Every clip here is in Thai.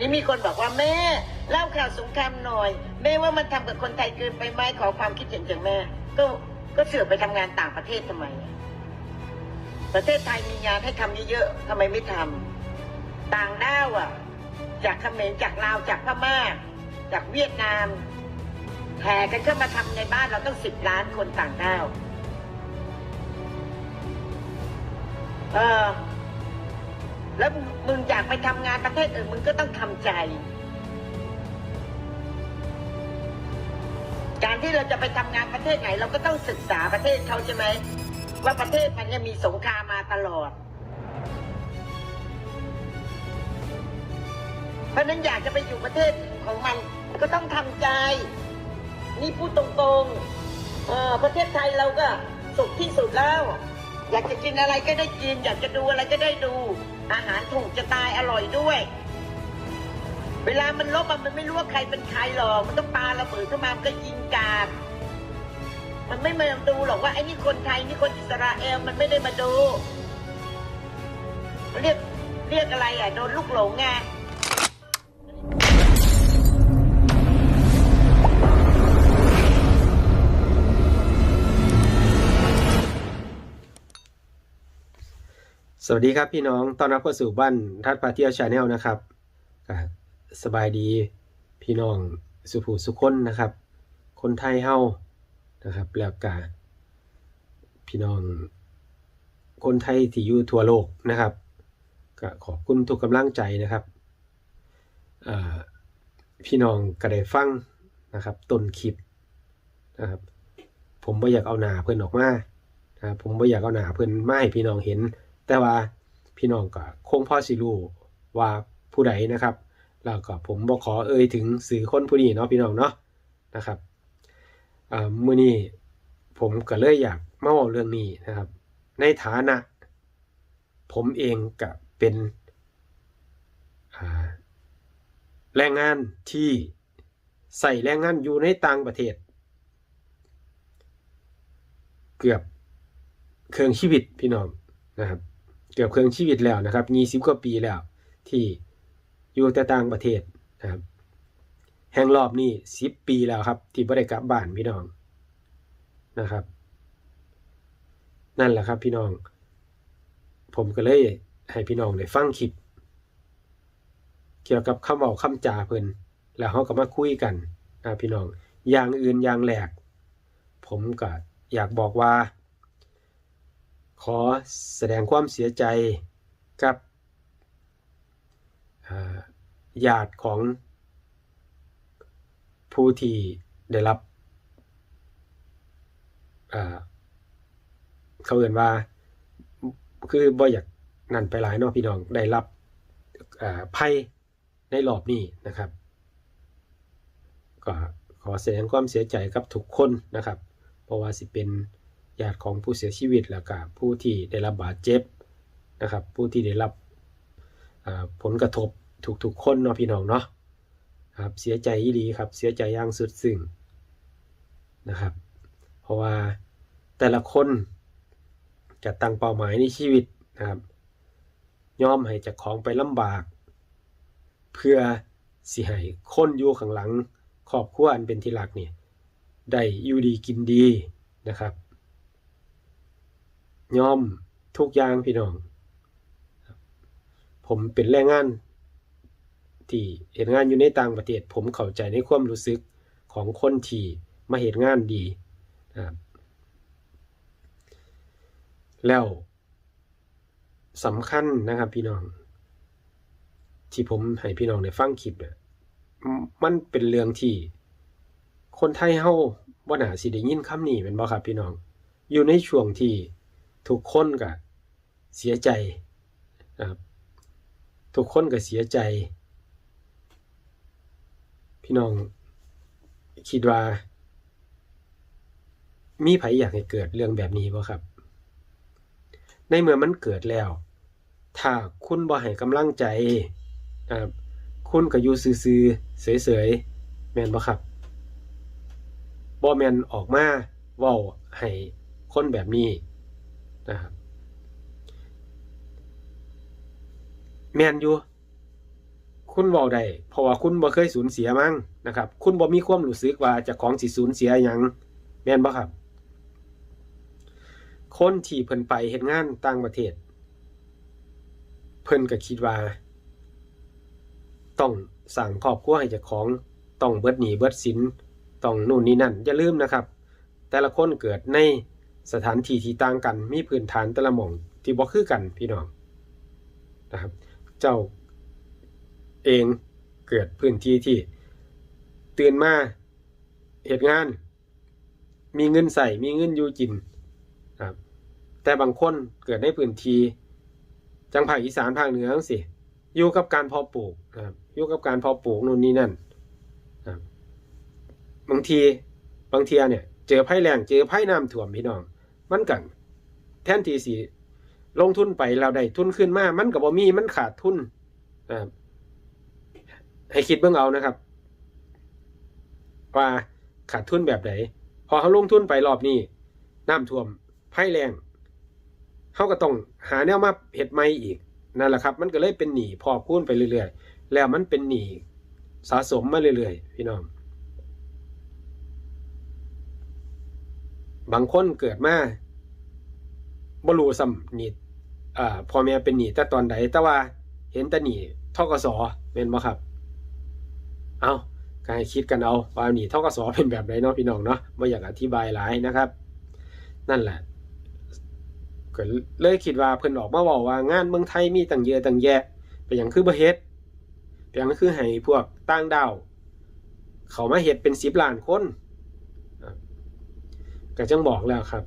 นี่มีคนบอกว่าแม่เล่าข่าวสงครามหน่อย แม่ว่ามันทำกับคนไทยเกินไปไหมขอความคิดเห็นจากแม่ ก็ก็เสือกไปทำงานต่างประเทศทำไม ประเทศไทยมีงานให้ทำเยอะๆทำไมไม่ทำต่างด้าวอะ จากเขมรจากลาวจากพม่า จากเวียดนามแห่กันเข้ามาทำในบ้านเราต้องสิบล้านคนต่างด้าว เออ แล้วมึงอยากไปทำงานประเทศอื่นมึงก็ต้องทำใจ การที่เราจะไปทำงานประเทศไหน เราก็ต้องศึกษาประเทศเขาใช่ไหมว่าประเทศมันยังมีสงครามมาตลอด เพราะนั้นอยากจะไปอยู่ประเทศของมันก็ต้องทำใจ นี่พูดตรงๆเออประเทศไทยเราก็สุขที่สุดแล้ว อยากจะกินอะไรก็ได้กิน อยากจะดูอะไรก็ได้ดู อาหารถูกจะตายอร่อยด้วย เวลามันลบมันไม่รู้ว่าใครเป็นใครหรอกมันต้องปาระเบิดเข้ามามันก็ยิงกาดมันไม่มาดูหรอกว่าไอ้นี่คนไทยนี่คนอิสราเอลมันไม่ได้มาดู เรียกเรียกอะไรอะโดนลูกหลงไง สวัสดีครับพี่น้องต้อนรับเข้าสู่บ้านทัดพาเที่ยวชาแนลนะครับสบายดีพี่น้องสุภูสุคนนะครับ คนไทยเฮานะครับแล้วก็พี่น้อง คนไทยที่อยู่ทั่วโลกนะครับก็ขอบคุณทุกกำลังใจนะครับพี่น้องก็ได้ฟังนะครับต้นคลิปนะครับ ผมบ่อยากเอาหนาเพิ่นออกมานะครับผมบ่อยากเอาหนาเพิ่นมาให้พี่น้องเห็น แต่ว่าพี่น้องก็คงพอสิรู้ว่าผู้ใดนะครับ แล้วก็ผมบ่ขอเอ่ยถึงสื่อคนผู้นี้เนาะพี่น้องเนาะนะครับมือนี้ผมก็เลยอยากมาเว้าเรื่องนี้นะครับ ในฐานะ ผมเองก็เป็นแรงงานที่ใส่แรงงานอยู่ในต่างประเทศ เกือบเครื่องชีวิตพี่น้องนะครับ กือบเครื่องชีวิตแล้วนะครับยี่สิบกว่าปีแล้ว ที่อยู่แต่ต่างประเทศนะครับแห่งรอบนี้สิบปีแล้วครับ ที่บ่ได้กลับบ้านพี่น้องนะครับ นั่นแหละครับพี่น้อง ผมก็เลยให้พี่น้องได้ฟังคลิป เกี่ยวกับคำเว้าคำจาเพิ่นแล้วเขาก็มาคุยกันนะพี่น้อง อย่างอื่นอย่างแรกผมก็อยากบอกว่า ขอแสดงความเสียใจกับญาติของผู้ที่ได้รับอ่าเขาเอ่นว่า คือบ่อยากนั่นไปหลายนาะพี่น้องได้รับภัยในรอบนี้นะครับ ก็ขอแสดงความเสียใจกับทุกคนนะครับ เพราะว่าสิเป็น ญาติของผู้เสียชีวิตแล้วก็ผู้ที่ได้รับบาดเจ็บนะครับ ผู้ที่ได้รับผลกระทบทุกๆคนเนาะพี่น้องเนาะครับเสียใจอีหลีครับเสียใจอย่างสุดซึ้งนะครับ เพราะว่าแต่ละคนจะตั้งเป้าหมายในชีวิตนะครับยอมให้เจากของไปลำบาก เพื่อสิให้คนอยู่ข้างหลังครอบครัวอันเป็นที่รักเนี่ยได้อยู่ดีกินดีนะครับ ยอมทุกอย่างพี่น้อง ผมเป็นแรงงาน ที่เห็นงานอยู่ในต่างประเทศ ผมเข้าใจในความรู้สึกของคนที่มาเห็นงานดีนะครับแล้วสำคัญนะครับพี่น้อง ที่ผมให้พี่น้องได้ฟังคลิปเนี่ยมันเป็นเรื่องที่ คนไทยเฮาบ่หนาสิได้ยินคำนี้แม่นบ่ครับพี่น้อง อยู่ในช่วงที่ ทุกคนก็เสียใจนะครับทุกคนก็เสียใจ พี่น้องคิดว่า มีไผอยากให้เกิดเรื่องแบบนี้บ่ครับ ในเมื่อมันเกิดแล้ว ถ้าคุณบ่ให้กำลังใจนะครับคุณก็อยู่ซื่อๆเฉยๆแม่นบ่ครับบ่แม่นออกมาเว้าให้คนแบบนี้ นะครับแม่นอยู่ คุณเว้าได้เพราะว่าคุณบ่เคยสูญเสียมั้งนะครับ คุณบ่มีความรู้สึกว่าเจะของสิสูญเสียหยังแม่นบ่ครับ คนที่เพิ่นไปเฮ็ดงานต่างประเทศ เพิ่นก็คิดว่า ต้องสร้างครอบครัวให้เจ้าของต้องเบิดหนี้เบิดสินต้องนู่นนี่นั่นอย่าลืมนะครับ แต่ละคนเกิดใน สถานที่ที่ต่างกันมีพื้นฐานแต่ละหม่องที่บ่คือกันพี่น้องนะครับ เจ้าเองเกิดพื้นที่ที่ตื่นมาเหตุงาน มีเงินใส่มีเงินอยู่กินครับแต่บางคนเกิดในพื้นที่จังภาคอีสานภาคเหนือจังสิอยู่กับการพาะปลูกครับอยู่กับการพาะปลูกนู่นนี่นั่นครับบางทีบางเทียเนี่ยเจอภัยแล้งเจอภัยน้ำท่วมพี่น้อง มันกัน แทนที่สิลงทุนไปเราได้ทุนขึ้นมา มันก็บ่มีมันขาดทุนนะให้คิดเบิ่งเอานะครับ ว่าขาดทุนแบบไหนพอเขาลงทุนไปรอบนี้น้ำท่วมภัยแรงเขาก็ต้องหาแนวมาเฮ็ดใหม่อีกนั่นแหละครับ มันก็เลยเป็นหนี้พอกพูนไปเรื่อยๆ แล้วมันเป็นหนี้สะสมมาเรื่อยๆ พี่น้อง บางคนเกิดมาบ่รู้ซ้ำหนีอ่าพ่อแม่เป็นหนีแต่ตอนใดแต่ว่าเห็นแต่หนีทกสแม่นบ่ครับ เอาก็ให้คิดกันเอาว่าหนีทกสเป็นแบบไหนเนาะพี่น้องเนาะบ่อยากอธิบายหลายนะครับ นั่นแหละก็เลยคิดว่าเพิ่นออกมาบอกว่างานเมืองไทยมีตั้งเยอะตั้งแยะเป็นหยังคือบ่เฮ็ดเป็นหยังคือให้พวกต่างดาว เขามาเฮ็ดเป็น10ล้านคน ก็จังบอกแล้วครับ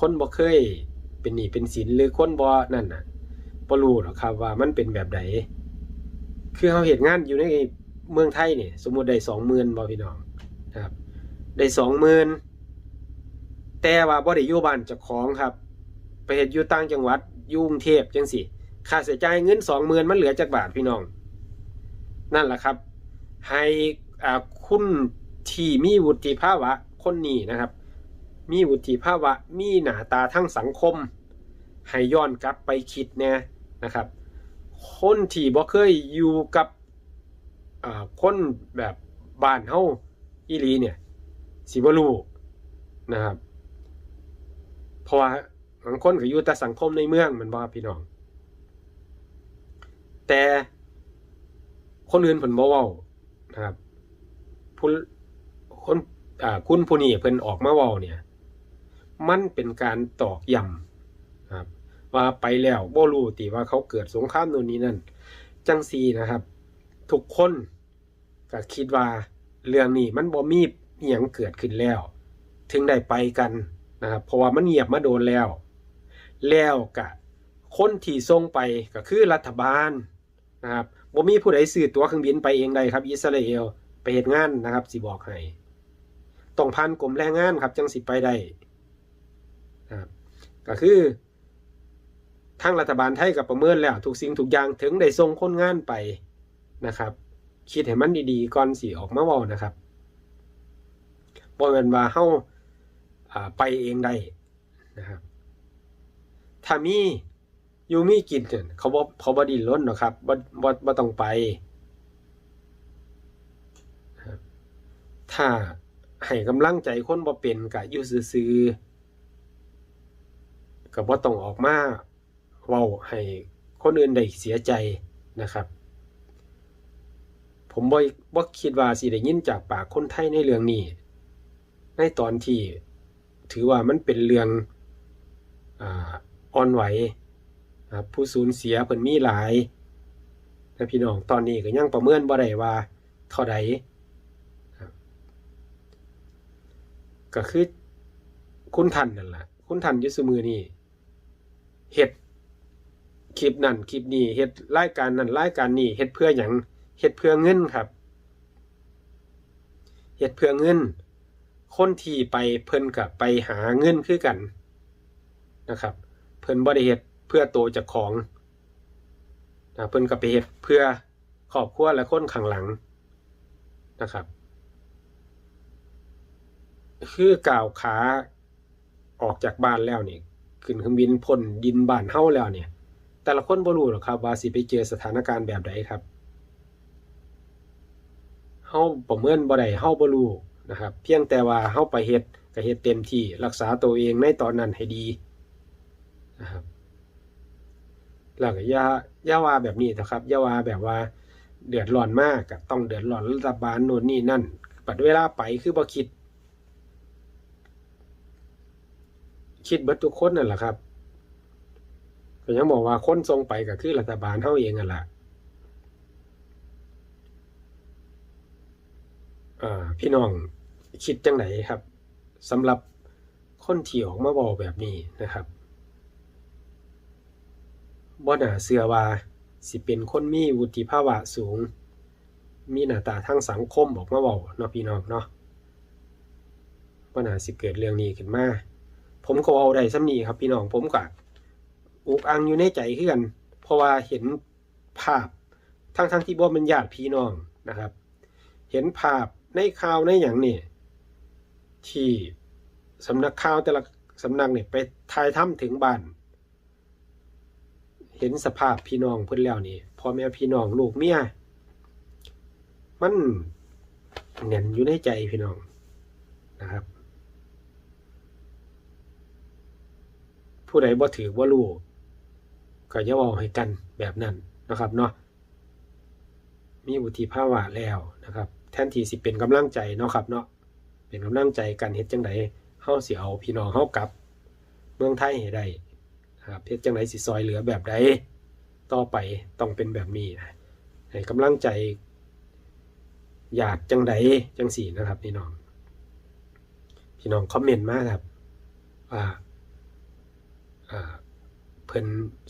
คนบ่เคยเป็นหนี้เป็นสินหรือคนบ่นั่นน่ะบ่รู้หรอกครับว่ามันเป็นแบบใดคือเฮาเฮ็ดงานอยู่ในเมืองไทยนี่สมมติได้20,000บ่พี่น้องครับได้20,000แต่ว่าบ่ได้อยู่บ้านเจ้าของครับ ไปเฮ็ดอยู่ต่างจังหวัดยู่งเทพจังซี่ค่าใช้จ่ายเงิน20,000มันเหลือจักบาทพี่น้อง นั่นแหละครับ ให้คุณ ที่มีวุฒิภาวะคนนี้นะครับ มีวุฒิภาวะมีหน้าตาทั้งสังคม ให้ย้อนกลับไปคิดแน่นะครับ คนที่บ่เคยอยู่กับคนแบบบ้านเฮาอีหลีเนี่ยสิบรูนะครับเพราะว่าบางคนก็อยู่แต่สังคมในเมืองมันบ่พี่น้อง แต่คนอื่นเพิ่นบ่เว้านะครับผู้ คนอ่าคุณผู้นี้เพิ่นออกมาเว้าเนี่ย มันเป็นการตอกย้ำครับว่าไปแล้วบ่รู้ติว่าเขาเกิดสงครามโน่นนี้นั่นจังซีนะครับ ทุกคนก็คิดว่าเรื่องนี้มันบ่มีอิหยังเกิดขึ้นแล้ว ถึงได้ไปกันนะครับเพราะว่ามันเงียบมาโดนแล้ว แล้วกะคนที่ส่งไปก็คือรัฐบาลนะครับบ่มีผู้ใดซื้อตั๋วเครื่องบินไปเองได้ครับ อิสราเอลไปเฮ็ดงานนะครับสิบอกให้ ต้องผ่านกรมแรงงานครับจังสิไปได้ครับก็คือทางรัฐบาลไทยก็ประเมินแล้วทุกสิ่งทุกอย่างถึงได้ส่งคนงานไปนะครับ คิดให้มันดีๆก่อนสิออกมาว้านะครับบ่แม่นว่าเฮาอ่าไปเองได้นะครับถ้ามีอยู่มีกินเนี่ยเขาบ่เขาบ่ดิ้นรนหรอกครับบ่บ่บ่ต้องไปถ้า ให้กำลังใจคนบ่เป็นก็อยู่ซื่อๆก็บ่ต้องออกมาเว้าให้คนอื่นได้เสียใจนะครับ ผมบ่บ่คิดว่าสิได้ยินจากปากคนไทยในเรื่องนี้ ในตอนที่ถือว่ามันเป็นเรื่องอ่าอ่อนไหวผู้สูญเสียเพิ่นมีหลายแต่พี่น้องตอนนี้ก็ยังประเมินบ่ได้ว่าเท่าใดครับ ก็คือคุณทันนั่นแหละคุณทันยู่ซุมือนี่เฮ็ดคลิปนั่นคลิปนี้เฮ็ดรายการนั่นรายการนี้เฮ็ดเพื่อหยังเฮ็ดเพื่อเงินครับเฮ็ดเพื่อเงิน คนที่ไปเพิ่นก็ไปหาเงินคือกันนะครับ เพิ่นบ่ได้เฮ็ดเพื่อโตจากของนะเพิ่นก็ไปเฮ็ดเพื่อครอบครัวและคนข้างหลังนะครับ คือก้าวขาออกจากบ้านแล้วนี่ขึ้นเครื่องบินพ่นดินบ้านเฮาแล้วเนี่ย แต่ละคนบ่รู้หรอกครับ ว่าสิไปเจอสถานการณ์แบบใดครับเฮาประเมินบ่ได้เฮาบ่รู้นะครับ เพียงแต่ว่าเฮาไปเฮ็ดก็เฮ็ดเต็มที่รักษาตัวเองในตอนนั้นให้ดีนะครับแล้วก็อย่าอย่าว่าแบบนี้นะครับอย่าว่าแบบว่าเดือดร้อนมากก็ต้องเดือดร้อนรัฐบาลโน่นนี่นั่นปัดเวลาไปคือบ่คิด คิดเบิดทุกคนนั่นแหละครับก็ยังบอกว่าคนทรงไปก็คือรัฐบาลเฮาเองนั่นแหละพี่น้องคิดจังไหนครับสำหรับคนที่ออกมาบอกแบบนี้นะครับบ่น่าเชื่อว่าสิเป็นคนมีวุฒิภาวะสูง มีหน้าตาทางสังคมออกมาเว้าเนาะพี่น้องเนาะบ่น่าสิเกิดเรื่องนี้ขึ้นมา ผมก็เอาได้ซ้ำนี้ครับ พี่น้องผมก็อุกอังอยู่ในใจคือกันเพราะว่าเห็นภาพทั้งทั้งที่บ่เป็นญาติพี่น้องนะครับ เห็นภาพในข่าวในอย่างนี่ที่สำนักข่าวแต่ละสำนักเนี่ยไปถ่ายทำถึงบ้าน เห็นสภาพพี่น้องเพิ่นแล้วนี่พ่อแม่พี่น้องลูกเมียมันแน่นอยู่ในใจพี่น้องนะครับ ผู้ใดบ่ถือว่ารู้ก็อย่าเว้าให้กันแบบนั้นนะครับเนาะมีวุฒิภาวะแล้วนะครับ แทนที่สิเป็นกำลังใจเนาะครับเนาะเป็นกำลังใจกันเฮ็ดจังไดเฮาสิเอาพี่น้องเฮากลับ เมืองไทยให้ได้นะครับเฮ็ดจังไดสิซอยเหลือแบบใดต่อไปต้องเป็นแบบนี้นะให้กำลังใจญาติจังใดจังสี่นะครับ พี่น้อง พี่น้องคอมเมนต์มาครับว่า เพิ่น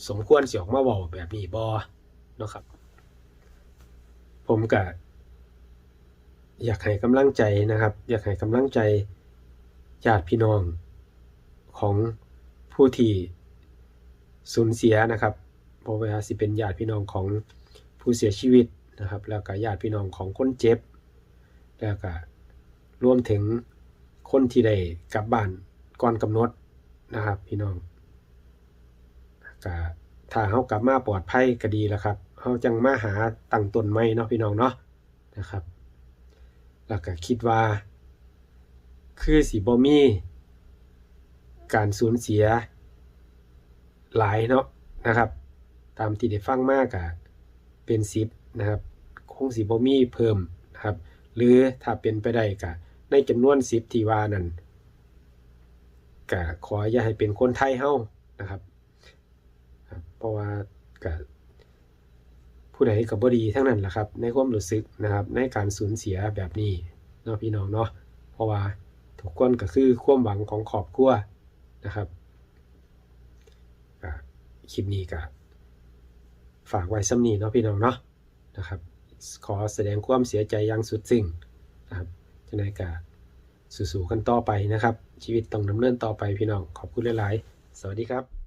สมควรสิออกมาเว้าแบบนี้บ่เนาะครับ ผมก็อยากให้กำลังใจนะครับ อยากให้กำลังใจญาติพี่น้องของผู้ที่สูญเสียนะครับบ่ว่าสิเป็นญาติพี่น้องของผู้เสียชีวิตนะครับ แล้วก็ญาติพี่น้องของคนเจ็บ แล้วก็รวมถึงคนที่ได้กลับบ้านก่อนกำหนดนะครับ พี่น้อง ก็ถ้าเฮากลับมาปลอดภัยก็ดีแล้วครับเฮาจังมาหาตั้งต้นใหม่เนาะพี่น้องเนาะนะครับ แล้วก็คิดว่า คือสิบ่มีการสูญเสียหลายเนาะนะครับ ตามที่ได้ฟังมากก็เป็น10นะครับ คงสิบ่มีเพิ่มนะครับ หรือถ้าเป็นไปได้ก็ในจำนวน10ที่ว่านั้นก็ขออย่าให้เป็นคนไทยเฮานะครับ เพราะว่าก็ผู้ใดก็บ่ดีทั้งนั้นแหละครับ ในความรู้สึกนะครับ ในการสูญเสียแบบนี้เนาะพี่น้องเนาะเพราะว่าทุกคนก็คือความหวังของครอบครัวนะครับคลิปนี้ก็ฝากไว้ซ้ำนี้เนาะพี่น้องเนาะนะครับ ขอแสดงความเสียใจอย่างสุดซึ้งนะครับจังไดก็สู้ๆกันต่อไปนะครับ ชีวิตต้องดำเนินต่อไปพี่น้อง ขอบคุณหลาย ๆ สวัสดีครับ